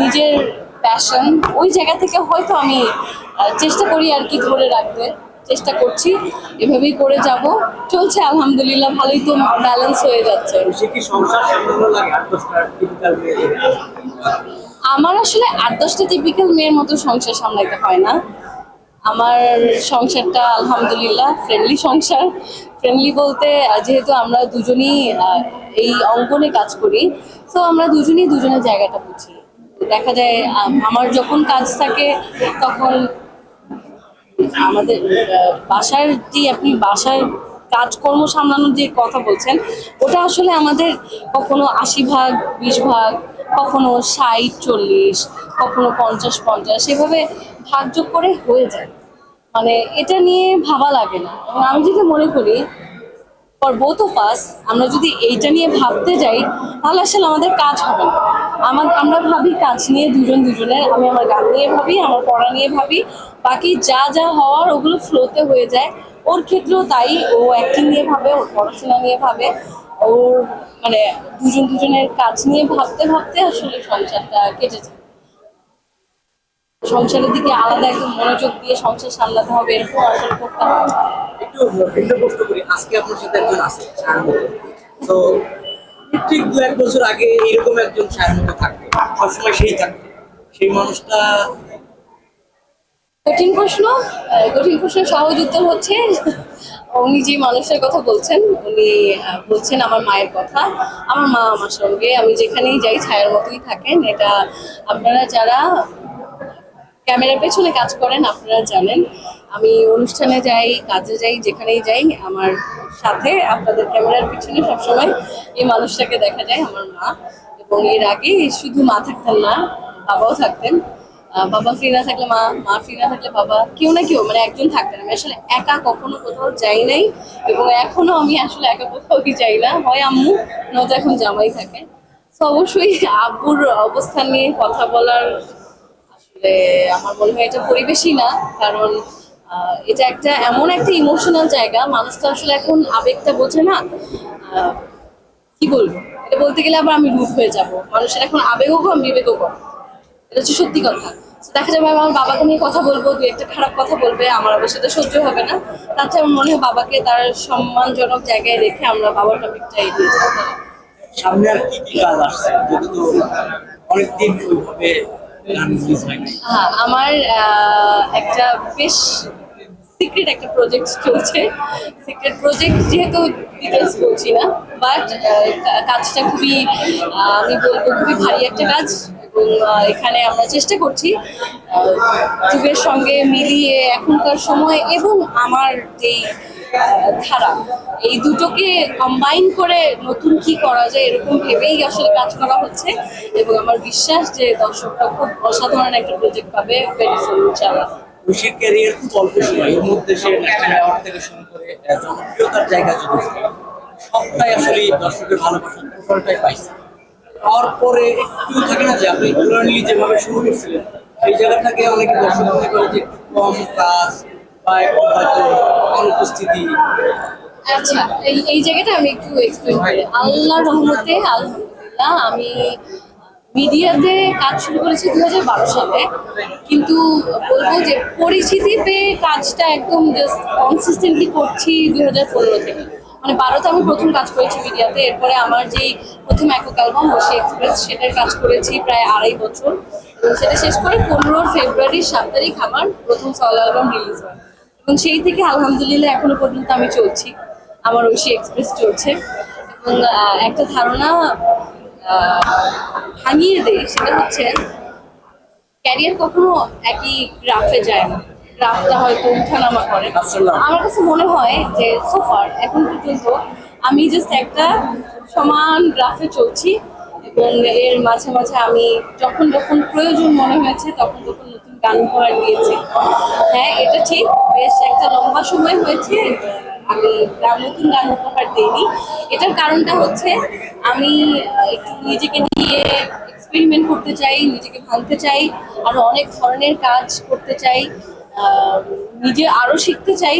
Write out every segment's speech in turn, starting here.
নিজের প্যাশন ওই জায়গা থেকে হয়তো আমি চেষ্টা করি আর কি ধরে রাখতে। চেষ্টা করছি এভাবেই করে যাব। চলছে আলহামদুলিল্লাহ ভালোই তো ব্যালেন্স হয়ে যাচ্ছে। আমার আসলে আট দশটা টিপিক্যাল মেয়ের মতো সংসার সামলাইতে হয় না। আমার সংসারটা আলহামদুলিল্লাহ ফ্রেন্ডলি সংসার। ফ্রেন্ডলি বলতে যেহেতু আমরা দুজনই এই অঙ্গনে কাজ করি তো আমরা দুজনই দুজনের জায়গাটা বুঝি। দেখা যায় আমার যখন কাজ থাকে, তখন আমাদের বাসার যে আপনি বাসার কাজকর্ম সামলানোর যে কথা বলছেন, ওটা আসলে আমাদের কখনো আশি ভাগ, বিশ ভাগ, কখনো ষাট, চল্লিশ, কখনো পঞ্চাশ পঞ্চাশ, এভাবে ভাগযোগ করে হয়ে যায়। মানে এটা নিয়ে ভাবা লাগে না। আমি যেটা মনে করি ফর বোথ অফ আস আমরা যদি এইটা নিয়ে ভাবতে যাই, তাহলে আসলে আমাদের কাজ হবে না। আমার, আমরা ভাবি কাজ নিয়ে দুজন দুজনের, আমি আমার গান নিয়ে ভাবি, আমার পড়া নিয়ে ভাবি, বাকি যা যা হওয়ার ওগুলো ফ্লোতে হয়ে যায়। ওর ক্ষেত্রেও তাই, ও অ্যাক্টিং নিয়ে ভাবে, ওর পড়াশোনা নিয়ে ভাবে, ওর মানে দুজন দুজনের কাজ নিয়ে ভাবতে ভাবতে আসলে সংসারটা কেটে যায়। সংসারের দিকে আলাদা একদম মনোযোগ দিয়ে সংসার সামলাতে হবে এরকম আসলে করতে হবে। একটু ভিন্ন প্রশ্ন করি আজকে আপনার সাথে একজন আছে তো ঠিক দু এক বছর আগে এরকম একজন সার মতো থাকতো। সবসময় সেই থাকতো। সেই মানুষটা কঠিন প্রশ্ন কঠিন প্রশ্নের সহজ উত্তর হচ্ছে উনি যে মানুষের কথা বলছেন উনি বলছেন আমার মায়ের কথা। আমার মা আমার সঙ্গে আমি যেখানেই যাই ছায়ার মতোই থাকেন। এটা আপনারা যারা ক্যামেরার পেছনে কাজ করেন, আপনারা জানেন। আমি অনুষ্ঠানে যাই, কাজে যাই, যেখানেই যাই, আমার সাথে আপনাদের ক্যামেরার পিছনে সবসময় এই মানুষটাকে দেখা যায়, আমার মা। এবং এর আগে শুধু মা থাকতেন না, বাবাও থাকতেন। বাবা ফ্রি না থাকলে মা মা ফ্রি না থাকলে বাবা কেউ না কেউ মানে একজন থাকতেন। আমি আসলে একা কখনো কোথাও যাই নাই এবং এখনও আমি আসলে একা কোথাও কি যাই না। হয় আম্মু, নয়তো এখন জামাই থাকে। তো অবশ্যই আব্বুর অবস্থান নিয়ে কথা বলার আসলে আমার মনে হয় এটা পরিবেশই না, কারণ এটা একটা এমন একটা ইমোশনাল জায়গা মানুষ তো আসলে এখন আবেগটা বোঝে না। কি বলব? এটা বলতে গেলে আবার আমি রূপ হয়ে যাব। মানুষের এখন আবেগও কম, বিবেকও কম। এটা হচ্ছে সত্যি কথা। দেখা যাবে আমার বাবাকে নিয়ে কথা বলব দু একটা খারাপ কথা বলবে, আমার আবার সেটা সহ্য হবে না। তার চেয়ে আমার মনে হয় বাবাকে তার সম্মানজনক জায়গায় রেখে আমরা বাবার টপিকটা এগিয়ে যাব। সামনে আর কি কি কাজ আসছে? যদি তো অনেকদিন ওইভাবে হয়, আমার একটা বেশ সিক্রেট একটা প্রজেক্ট চলছে। সিক্রেট প্রজেক্ট যেহেতু ডিটেলস বলছি না বাট কাজটা খুবই আমি বলব খুবই ভারী একটা কাজ এবং এখানে আমরা চেষ্টা করছি যুগের সঙ্গে মিলিয়ে এখনকার সময় এবং আমার যেই ধারা। এই দুটোকে কম্বাইন করে নতুন কি করা যায় এরকম ভেবেই আসলে কাজ করা হচ্ছে। এবং আমার বিশ্বাস যে দর্শকরা খুব অসাধারণ একটা প্রজেক্ট পাবে ঐশীর ক্যারিয়ার খুব অল্প সময়, এর মধ্যে সে অ্যাওয়ার্ড থেকে শুরু করে জনপ্রিয়তার জায়গা যদি সবটাই আসলে দর্শকের ভালোবাসা টোটালটাই পাইছে। পরে একটু থাকে না যে আপনি যেভাবে শুরু করছিলেন, সেই জায়গাটাকে অনেকে দর্শক মনে করে যে কম কাজ, বা হয়তো অনুপস্থিতি আচ্ছা এই এই জায়গাটা আমি একটু এক্সপ্লেন করি। আল্লাহ রহমতে, আলহামদুলিল্লাহ, আমি মিডিয়াতে কাজ শুরু করেছি দু হাজার বারো সালে। কিন্তু বলব যে পরিচিতি পেয়ে কাজটা একদম জাস্ট কনসিস্টেন্টলি করছি দু হাজার পনেরো থেকে। মানে বারোতে আমি প্রথম কাজ করেছি মিডিয়াতে। এরপরে আমার যেই প্রথম একক অ্যালবাম, বসে এক্সপ্রেস, সেটার কাজ করেছি প্রায় আড়াই বছর। এবং সেটা শেষ করে পনেরো ফেব্রুয়ারির সাত তারিখ আমার প্রথম সল অ্যালবাম রিলিজ হয়। এবং সেই থেকে আলহামদুলিল্লাহ এখনও পর্যন্ত আমি চলছি। আমার ঐশী এক্সপ্রেস চলছে। এবং একটা ধারণা ভাঙিয়ে দেয় সেটা হচ্ছে ক্যারিয়ার কখনো একই গ্রাফে যায় না। গ্রাফটা হয়তো উঠানামা করে। আমার কাছে মনে হয় যে সোফার এখন পর্যন্ত আমি জাস্ট একটা সমান গ্রাফে চলছি। এবং এর মাঝে মাঝে আমি যখন যখন প্রয়োজন মনে হয়েছে তখন তখন নতুন গান উপহার দিয়েছি। হ্যাঁ এটা ঠিক। বেশ একটা লম্বা সময় হয়েছে। আমি নতুন গান উপহার দিইনি। এটার কারণটা হচ্ছে আমি একটু নিজেকে নিয়ে এক্সপেরিমেন্ট করতে চাই, নিজেকে ভাঙতে চাই, আরও অনেক ধরনের কাজ করতে চাই নিজে আরও শিখতে চাই।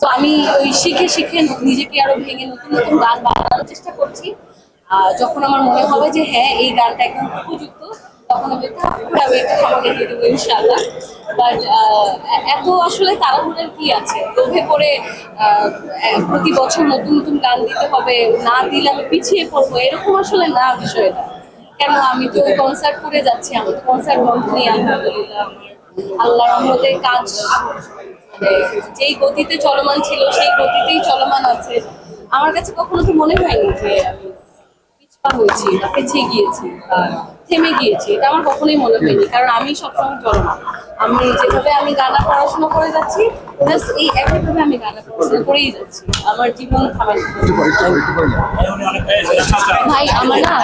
তো আমি ওই শিখে শিখে নিজেকে আরও ভেঙে নতুন নতুন গান বানানোর চেষ্টা করছি। যখন আমার মনে হবে যে হ্যাঁ এই গানটা একদম উপযুক্ত তখন আমি আমি এত আসলে তাড়াহুড়োর কি আছে লোভে আহ, প্রতি বছর নতুন নতুন গান দিতে হবে না দিলে আমি পিছিয়ে পড়ব এরকম আসলে না বিষয়টা কেন আমি তো কনসার্ট করে যাচ্ছি আমি তো কনসার্ট বন্ধ নেই আলহামদুলিল্লাহ আল্লাহ রহমতে কাজ যেই গতিতে চলমান ছিল সেই গতিতেই চলমান আছে আমার কাছে কখনো তো মনে হয়নি যে আমি পিছপা হয়েছি বা পিছিয়ে গিয়েছি থেমে গিয়েছি এটা আমার কখনোই মনে হয়নি কারণ আমি সবসময় চলমান আমি যেভাবে আমি গানা পড়াশোনা করে যাচ্ছি জাস্ট এই একইভাবে আমি গানা পড়াশোনা করেই যাচ্ছি আমার জীবন থামার ভাই আমার না